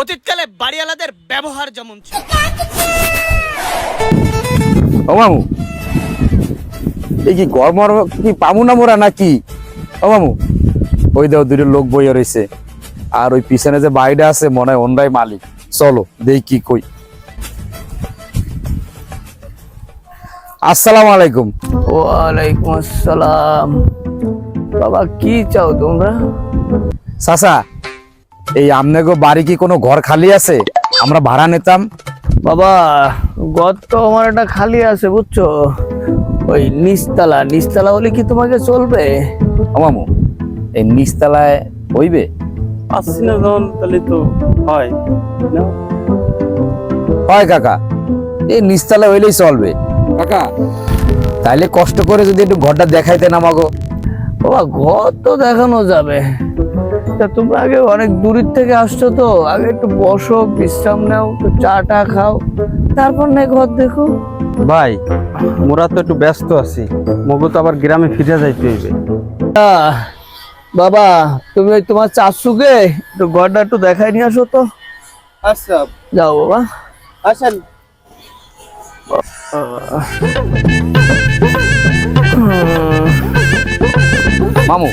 অতীতকালে বাড়িওয়ালাদের ব্যবহার যেমন ছিল। ও মামু এই কি গরমর কি পামু না মোরা নাকি? ও মামু ওই দাও দুটো লোক বইয়া রয়েছে আর ওই পিছনে যে বাড়িটা আছে মনে হয় অন্যায় মালিক। চলো দেই কি কই। আসসালামু আলাইকুম। ওয়ালাইকুম আসসালাম। বাবা কি চাও তোমরা? চাচা এই আমনেগো বাড়ি কি কোনো ঘর খালি আছে? আমরা ভাড়া নিতাম। বাবা ঘর তো আমার একটা খালি আছে বুঝছ? ওই নিচতলা। নিচতলা হলে কি তোমাকে চলবে? ও মামু এই নিচতলায় হইবে? পাচ্ছি না যখন তাহলে তো হয়। হয় কাকা এই নিচতলা হইলেই চলবে। কাকা। তাইলে কষ্ট করে যদি একটু ঘরটা দেখাইতেন আমাগো। বাবা ঘর তো দেখানো যাবে। তা তোমরা আগে অনেক দূরের থেকে আসছো তো। আগে একটু বসো বিশ্রাম নাও একটু চা টা খাও। তারপর না ঘর দেখো। ভাই মোরা তো একটু ব্যস্ত আছি। মগু তো আবার গ্রামে ফিরে যাইতে হইবে। আহ, বাবা তুমি ওই তোমার চাচুকে একটু ঘরটা একটু দেখাই নিয়ে আসো তো। আচ্ছা। যাও বাবা। আসেন। মামু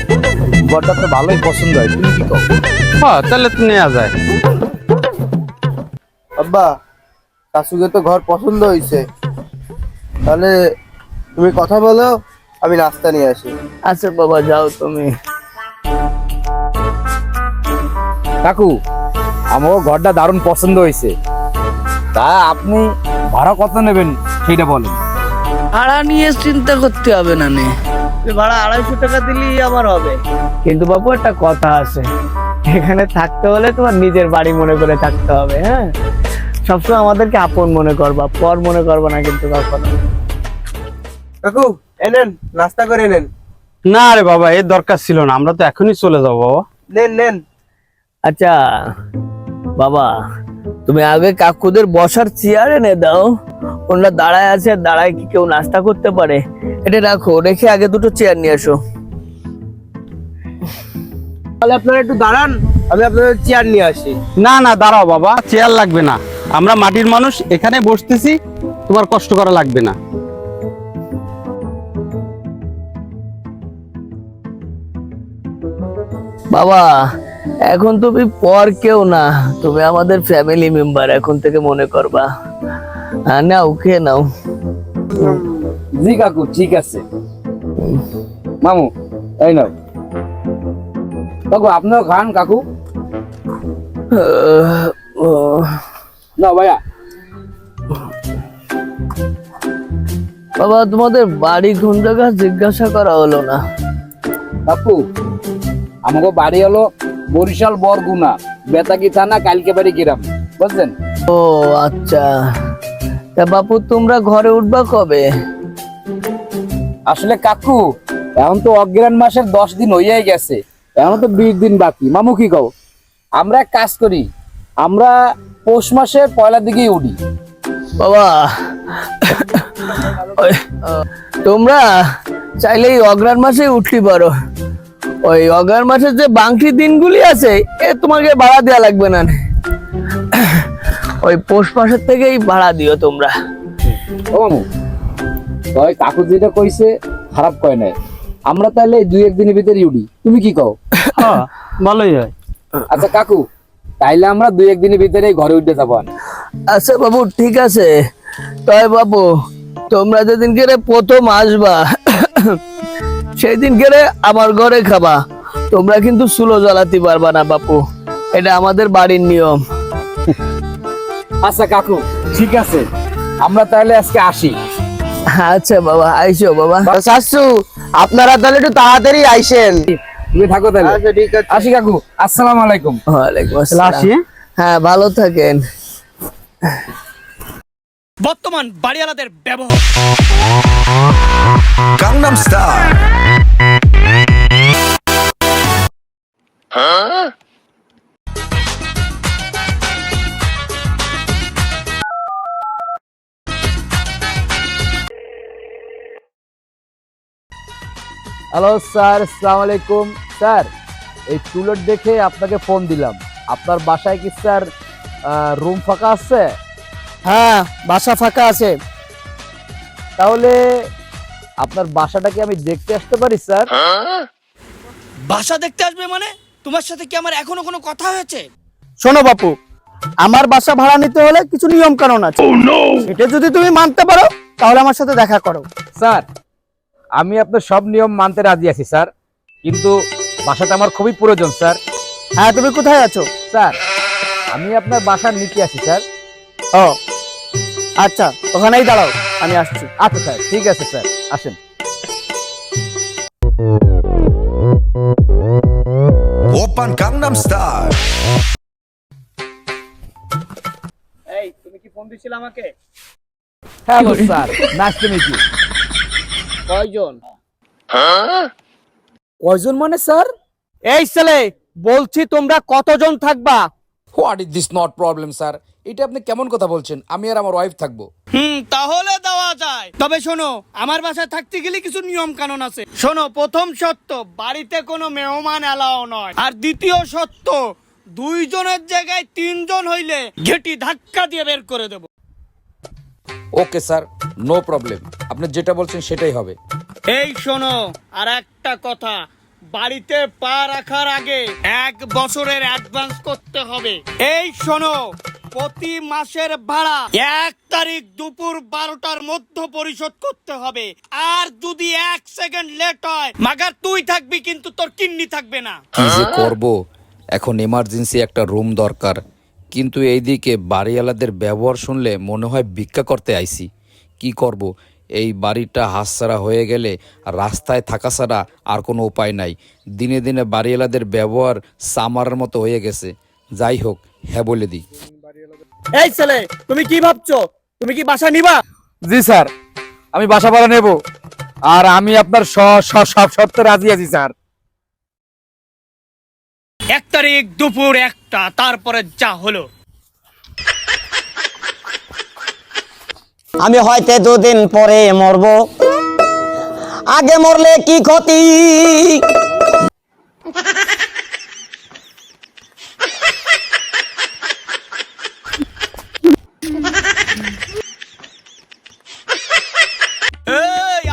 ঘরটা তো ভালোই পছন্দ হয় তুমি কি কও হ্যাঁ তাহলে তো নেওয়া যায়। আব্বা শাশুকে তো ঘর পছন্দ হয়েছে তাহলে তুমি কথা বলো আমি নাস্তা নিয়ে আসি। আচ্ছা বাবা যাও তুমি। কাকু আমার ঘরটা দারুণ পছন্দ হয়েছে তা আপনি ভাড়া কত নেবেন সেটা বলেন। ভাড়া নিয়ে চিন্তা করতে হবে না নে। ভাড়া আড়াইশো টাকা দিলেই আমার হবে। কিন্তু বাবু একটা কথা আছে। এখানে থাকতে হলে তোমার নিজের বাড়ি মনে করে থাকতে হবে হ্যাঁ? সবসময় আমাদেরকে আপন মনে করবা পর মনে করবা না কিন্তু কখনো। কাকু এনেন নাস্তা করে নেন না রে বাবা এর দরকার ছিল না আমরা তো এখনই চলে যাব বাবা। নেন নেন। আচ্ছা বাবা তুমি আগে কাকুদের বসার চেয়ার এনে দাও। ওনারা দাঁড়ায় আছে দাঁড়ায় কি কেউ নাস্তা করতে পারে? এটা রাখো রেখে আগে দুটো চেয়ার নিয়ে আসো। তাহলে আপনারা একটু দাঁড়ান আমি আপনাদের চেয়ার নিয়ে আসি। না না দাঁড়াও বাবা চেয়ার লাগবে না। আমরা মাটির মানুষ এখানে বসতেছি তোমার কষ্ট করা লাগবে না। বাবা এখন তুমি পর কেউ না তুমি আমাদের ফ্যামিলি মেম্বার এখন থেকে মনে করবা। নাও খেয়ে নাও। জি কাকু ঠিক আছে। মামু এই নাও। কাকু আপনিও খান কাকু। না ভাইয়া। বাবা তোমাদের বাড়ি কোন জায়গা? জিজ্ঞাসা করা হলো না। কাকু আমাকে বাড়ি হলো বরিশাল বরগুনা বেতাকি থানা? কালকে বাড়ি গ্রাম। বুঝলেন ও আচ্ছা। তা বাপু তোমরা ঘরে উঠবা কবে? আসলে কাকু এখন তো অগ্রাণ মাসের দশ দিন হইয়াই গেছে। এখন তো বিশ দিন বাকি। মামু কি কও? আমরা এক কাজ করি। আমরা পৌষ মাসের পয়লা দিকেই উঠি। বাবা। তোমরা চাইলেই অগ্রাণ মাসে উঠতে পারো। ওই অগ্রাণ মাসের যে বাংটি দিনগুলি আছে এ তোমাকে ভাড়া দেওয়া লাগবে না ওই পৌষ মাসের থেকেই ভাড়া দিও তোমরা। ও মামু তবে কাকু যেটা কইছে খারাপ কয় নাই। আমরা তাহলে দুই একদিনের ভিতরে উঠি তুমি কি কও? হ্যাঁ ভালোই হয়। আচ্ছা কাকু তাইলে আমরা দুই একদিনের ভিতরে ঘরে উঠতে যাব। আচ্ছা বাবু ঠিক আছে। তবে বাবু তোমরা যেদিন করে প্রথম আসবা সেই দিন করে আমার ঘরে খাবা। তোমরা কিন্তু চুলো জ্বালাতে পারবা না বাপু। এটা আমাদের বাড়ির নিয়ম। আচ্ছা কাকু ঠিক আছে। আমরা তাহলে আজকে আসি। আচ্ছা বাবা আইসো বাবা। শাশু আপনারা তাহলে একটু তাড়াতাড়ি আইসেন। তুমি থাকো তাহলে। আচ্ছা ঠিক আছে। আসি কাকু। আসসালামু আলাইকুম। ওয়ালাইকুম তাহলে আসসালাম আসি হ্যাঁ? হ্যাঁ ভালো থাকেন। বর্তমান বাড়িওয়ালাদের ব্যবহার। Gangnam Style. হ্যালো স্যার আসসালামু আলাইকুম স্যার এই টুলেট দেখে আপনাকে ফোন দিলাম। আপনার বাসায় কি স্যার রুম ফাঁকা আছে? হ্যাঁ বাসা ফাঁকা আছে। তাহলে আপনার বাসাটা কি আমি দেখতে আসতে পারি স্যার? বাসা দেখতে আসবে মানে? তোমার সাথে কি আমার এখনও কোনো কথা হয়েছে? শোনো বাপু আমার বাসা ভাড়া নিতে হলে কিছু নিয়ম কানুন আছে এটা যদি তুমি মানতে পারো তাহলে আমার সাথে দেখা করো। স্যার আমি আপনার সব নিয়ম মানতে রাজি আছি স্যার। কিন্তু বাসাটা আমার খুবই প্রয়োজন স্যার। হ্যাঁ তুমি কোথায় আছো? স্যার আমি আপনার বাসার নিচে আছি স্যার। ও আচ্ছা ওখানেই দাঁড়াও আমি আসছি। আচ্ছা স্যার ঠিক আছে স্যার আসেন। ওপান কাংনাম স্টার। এই তুমি কি ফোন দিছিলে আমাকে? Hello sir nice to meet you কয়জন? কয়জন মানে স্যার? এই ছেলে বলছি তোমরা কতজন থাকবা? What is this not problem sir এটা আপনি কেমন কথা বলছেন? আমি আর আমার ওয়াইফ থাকব। হুম তাহলে দেওয়া যায়। তবে শোনো আমার বাসায় থাকতে গেলে কিছু নিয়ম কানুন আছে। শোনো প্রথম সত্য বাড়িতে কোনো মেহমান এলাও নয়। আর দ্বিতীয় সত্য দুইজনের জায়গায় তিনজন হইলে ঘেটি ধাক্কা দিয়ে বের করে দেব। ওকে স্যার নো প্রবলেম আপনি যেটা বলছেন সেটাই হবে। এই শোনো আর একটা কথা। বাড়িতে পা রাখার আগে এক বছরের অ্যাডভান্স করতে হবে। এই শোনো, প্রতি মাসের ভাড়া এক তারিখ দুপুর বারোটার মধ্যে পরিশোধ করতে হবে। আর যদি এক সেকেন্ড লেট হয়, মাগার তুই থাকবি কিন্তু তোর কিন্নি থাকবে না। কি করব? এখন এমার্জেন্সি একটা রুম দরকার। কিন্তু এইদিকে বাড়িওয়ালাদের ব্যবহার শুনলে মনে হয় ভিক্ষা করতে আইছি। কি করব? এই বাড়িটা হাতছাড়া হয়ে গেলে রাস্তায় থাকা ছাড়া আর কোনো উপায় নাই। দিনে দিনে বাড়িওয়ালাদের ব্যবহার সামারের মতো হয়ে গেছে। যাই হোক হ্যাঁ বলে দিই। এই ছেলে তুমি কি ভাবছ? তুমি কি বাসা নিবা? জি স্যার আমি বাসা ভাড়া নেব। আর আমি আপনার সব শর্তে রাজি আছি স্যার। এক তারিখ দুপুর একটা তারপরে যা হলো। আমি হয়তো দুদিন পরে মরব। আগে মরলে কি ক্ষতি?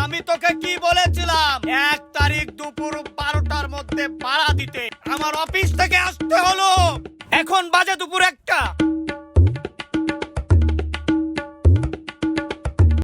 আমি তোকে কি বলেছিলাম? এক তারিখ দুপুর বারোটার মধ্যে ভাড়া দিতে। আমার অফিস থেকে আসতে হলো। এখন বাজে দুপুর একটা।